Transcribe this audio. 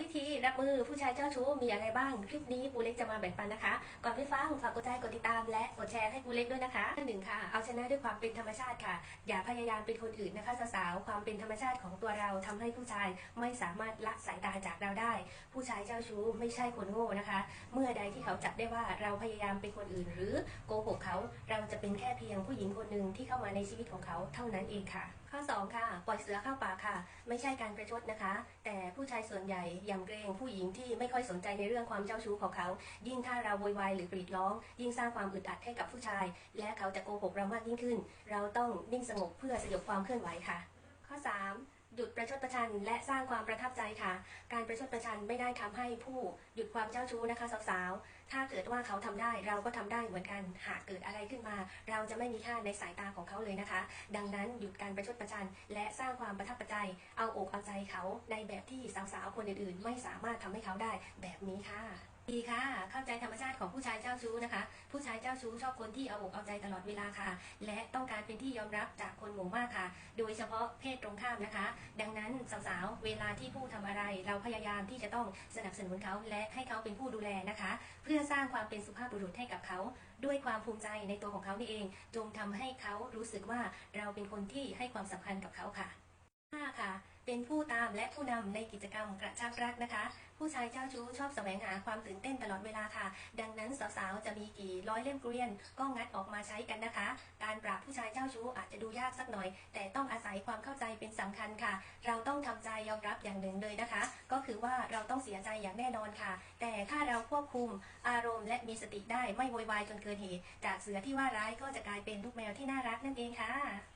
วิธีรับมือผู้ชายเจ้าชู้มีอะไรบ้าง คลิปนี้ปูเล็กจะมาแบ่งปันนะคะ ก่อนไปฟังฝากกดไลค์กดติดตามและกดแชร์ให้ปูเล็กด้วยนะคะหนึ่งค่ะ เอาชนะด้วยความเป็นธรรมชาติค่ะ อย่าพยายามเป็นคนอื่นนะคะสาวๆความเป็นธรรมชาติของตัวเราทำให้ผู้ชายไม่สามารถละสายตาจากเราได้ ผู้ชายเจ้าชู้ไม่ใช่คนโง่นะคะ เมื่อใดที่เขาจับได้ว่าเราพยายามเป็นคนอื่น หรือโกหกเขา เราจะเป็นแค่เพียงผู้หญิงคนหนึ่งที่เข้ามาในชีวิตของเขาเท่านั้นเองค่ะ ข้อสองค่ะ ปล่อยเสือเข้าป่าค่ะ ไม่ใช่การประชดนะคะ แต่ผู้ชายส่วนใหญ่ยำเกรงผู้หญิงที่ไม่ค่อยสนใจในเรื่องความเจ้าชู้ของเขา ยิ่งถ้าเราโวยวายหรือกรีดร้อง ยิ่งสร้างความอึดอัดให้กับผู้ชาย และเขาจะโกหกเรามากยิ่งขึ้น เราต้องนิ่งสงบเพื่อสยบความเคลื่อนไหวค่ะ ข้อ 3 หยุดประชดประชันและสร้างความประทับใจค่ะ การประชดประชันไม่ได้ทำให้ผู้หยุดความเจ้าชู้นะคะสาวๆ ถ้าเกิดว่าเขาทำได้เราก็ทำได้เหมือนกัน หากเกิดอะไรขึ้นมา เราจะไม่มีค่าในสายตาของเขาเลยนะคะ ดังนั้นหยุดการประชดประชัน และสร้างความประทับใจ เอาอกเอาใจเขาในแบบที่สาวๆคนอื่นๆ ไม่สามารถทำให้เขาได้แบบนี้ค่ะ ดีค่ะ เข้าใจธรรมชาติของผู้ชายเจ้าชู้นะคะ ผู้ชายเจ้าชู้ชอบคนที่เอาอกเอาใจตลอดเวลาค่ะ และต้องการเป็นที่ยอมรับจากคนหมู่มากค่ะ โดยเฉพาะเพศตรงข้ามนะคะ ดังนั้นสาวๆ เวลาที่ผู้ทำอะไร เราพยายามที่จะต้องสนับสนุนเขาและให้เขาเป็นผู้ดูแลนะคะ เพื่อสร้างความเป็นสุภาพบุรุษให้กับเขา ด้วยความภูมิใจในตัวของเขานี่เอง จงทำให้เขารู้สึกว่าเราเป็นคนที่ให้ความสำคัญกับเขาค่ะ 5ค่ะ เป็นผู้ตามและผู้นำในกิจกรรมกระชับรักนะคะ ผู้ชายเจ้าชู้ชอบแสวงหาความตื่นเต้นตลอดเวลาค่ะ ดังนั้นสาวๆ จะมีกี่ร้อยเล่มเกวียน ก็งัดออกมาใช้กันนะคะ การปราบผู้ชายเจ้าชู้อาจจะดูยากสักหน่อย แต่ต้องอาศัยความเข้าใจเป็นสำคัญค่ะ เราต้องทำใจยอมรับอย่างหนึ่งเลยนะคะ ก็คือว่าเราต้องเสียใจอย่างแน่นอนค่ะ แต่ถ้าเราควบคุมอารมณ์และมีสติได้ไม่โวยวายจนเกินเหตุ จากเสือที่ว่าร้ายก็จะกลายเป็นลูกแมวที่น่ารักนั่นเองค่ะ